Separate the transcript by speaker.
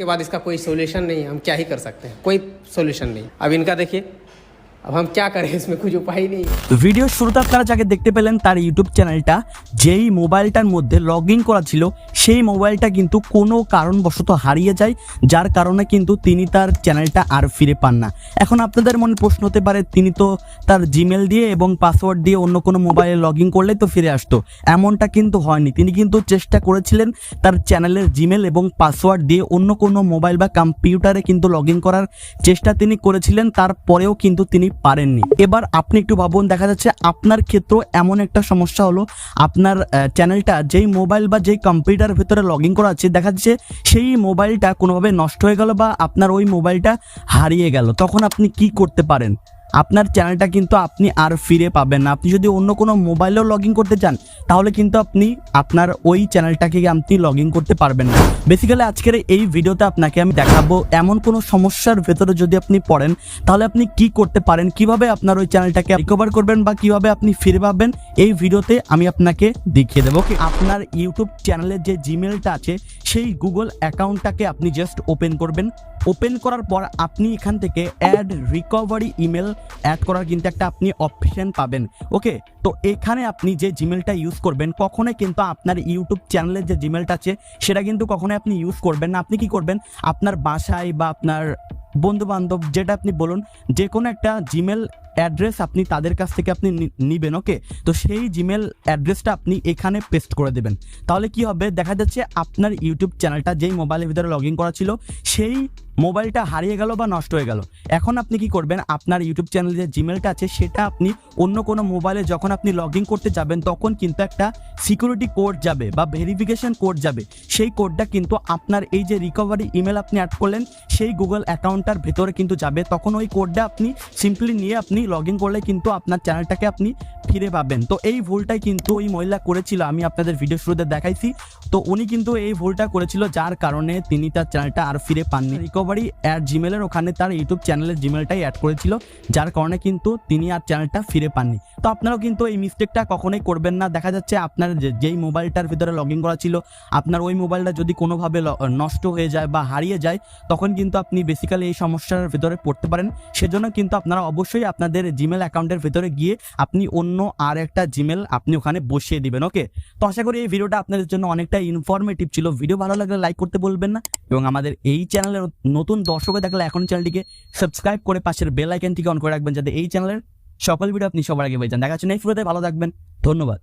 Speaker 1: के बाद इसका कोई सोल्यूशन नहीं है, हम क्या ही कर सकते हैं? कोई सोल्यूशन नहीं। अब इनका देखिए। अब हम क्या करें इसमें कुछ उपाय ही नहीं है
Speaker 2: তো ভিডিওর শুরুতে আপনারা যাকে দেখতে পেলেন তার ইউটিউব চ্যানেলটা যেই মোবাইলটার মধ্যে লগ ইন করা ছিল সেই মোবাইলটা কিন্তু কোনো কারণবশত হারিয়ে যায় যার কারণে কিন্তু তিনি তার চ্যানেলটা আর ফিরে পান না এখন আপনাদের মনে প্রশ্ন হতে পারে তিনি তো তার জিমেল দিয়ে এবং পাসওয়ার্ড দিয়ে অন্য কোনো মোবাইলে লগ ইন করলেই তো ফিরে আসতো এমনটা কিন্তু হয়নি তিনি কিন্তু চেষ্টা করেছিলেন তার চ্যানেলের জিমেল এবং পাসওয়ার্ড দিয়ে অন্য কোনো মোবাইল বা কম্পিউটারে কিন্তু লগ ইন করার চেষ্টা তিনি করেছিলেন তারপরেও কিন্তু তিনি পারেননি। এবার আপনি একটু ভাবুন, দেখা যাচ্ছে আপনার ক্ষেত্রেও এমন একটা সমস্যা হলো, আপনার চ্যানেলটা যেই মোবাইল বা যেই কম্পিউটার ভিতরে লগ ইন করা আছে, দেখা যাচ্ছে সেই মোবাইলটা কোনোভাবে নষ্ট হয়ে গেল বা আপনার ওই মোবাইলটা হারিয়ে গেল। তখন আপনি কি করতে পারেন? আপনার চ্যানেলটা কিন্তু আপনি আর ফিরে পাবেন না। আপনি যদি অন্য কোনো মোবাইলেও লগ ইন করতে চান তাহলে কিন্তু আপনি আপনার ওই চ্যানেলটাকে আপনি লগ ইন করতে পারবেন না। বেসিক্যালি আজকের এই ভিডিওতে আপনাকে আমি দেখাবো এমন কোনো সমস্যার ভেতরে যদি আপনি পড়েন তাহলে আপনি কি করতে পারেন কীভাবে আপনার ওই চ্যানেলটাকে রিকভার করবেন বা কীভাবে আপনি ফিরে পাবেন এই ভিডিওতে আমি আপনাকে দেখিয়ে দেবো। Okay, আপনার ইউটিউব চ্যানেলের যে জিমেলটা আছে সেই গুগল অ্যাকাউন্টটাকে আপনি জাস্ট ওপেন করবেন। ওপেন করার পর আপনি এখান থেকে অ্যাড রিকভারি ইমেল অ্যাড করার কিন্তু একটা আপনি অপশান পাবেন। ওকে তো এখানে আপনি যে জিমেলটা ইউজ করবেন, কখনোই কিন্তু আপনার ইউটিউব চ্যানেলের যে জিমেলটা আছে, সেটা কিন্তু কখনোই আপনি ইউজ করবেন না। আপনি কি করবেন? আপনার বাসায় বা আপনার বন্ধু বান্ধব যেটা আপনি বলুন যে কোনো একটা জিমেল অ্যাড্রেস আপনি তাদের কাছ থেকে আপনি নিবেন ওকে তো সেই জিমেল অ্যাড্রেসটা আপনি এখানে পেস্ট করে দেবেন। তাহলে কি হবে? দেখা যাচ্ছে আপনার ইউটিউব চ্যানেলটা যেই মোবাইলের ভিতরে লগ ইন করা ছিল, সেই মোবাইলটা হারিয়ে গেল বা নষ্ট হয়ে গেল। এখন আপনি কি করবেন? আপনার ইউটিউব চ্যানেলে যে জিমেলটা আছে, সেটা আপনি অন্য কোনো মোবাইলে যখন আপনি লগ ইন করতে যাবেন, তখন কিন্তু একটা সিকিউরিটি কোড যাবে বা ভেরিফিকেশন কোড যাবে। সেই কোডটা কিন্তু আপনার এই যে রিকভারি ইমেল আপনি অ্যাড করলেন, সেই গুগল অ্যাকাউন্টটার ভেতরে কিন্তু যাবে। তখন ওই কোডটা আপনি সিম্পলি নিয়ে আপনি লগ ইন করলে কিন্তু আপনার চ্যানেলটাকে আপনি ফিরে পাবেন। তো এই ভুলটাই কিন্তু ওই মহিলা করেছিল, আমি আপনাদের ভিডিও শুরুতে দেখাইছি। তো উনি কিন্তু এই ভুলটা করেছিল যার কারণে তিনি তার চ্যানেলটা আর ফিরে পাননি। রিকভারি অ্যাট জিমেলের ওখানে তার ইউটিউব চ্যানেলের জিমেলটাই অ্যাড করেছিল, যার কারণে কিন্তু তিনি আর চ্যানেলটা ফিরে পাননি। তো আপনারাও কিন্তু এই মিস্টেকটা কখনোই করবেন না। দেখা যাচ্ছে আপনার যেই মোবাইলটার ভিতরে লগ ইন করা ছিল, আপনার ওই মোবাইলটা যদি কোনোভাবে নষ্ট হয়ে যায় বা হারিয়ে যায়, তখন কিন্তু আপনি বেসিক্যালি এই সমস্যার ভিতরে পড়তে পারেন। সেজন্য কিন্তু আপনারা অবশ্যই আপনাদের জিমেল অ্যাকাউন্টের ভিতরে গিয়ে আপনি অন্য আর একটা জিমেল আপনি ওখানে বসিয়ে দিবেন ওকে তো আশা করি এই ভিডিওটা আপনাদের জন্য অনেকটা ইনফরমেটিভ ছিল। ভিডিও ভালো লাগলে লাইক করতে বলবেন না এবং আমাদের এই চ্যানেলের নতুন দর্শকে দেখলে এখন চ্যানেলটিকে সাবস্ক্রাইব করে পাশের বেল আইকনটিকে অন করে রাখবেন, যাতে এই চ্যানেলের সকল ভিডিও আপনি সবার আগে পেয়ে যান। দেখাচ্ছেন এই নেক্সট ভালো থাকবেন। ধন্যবাদ।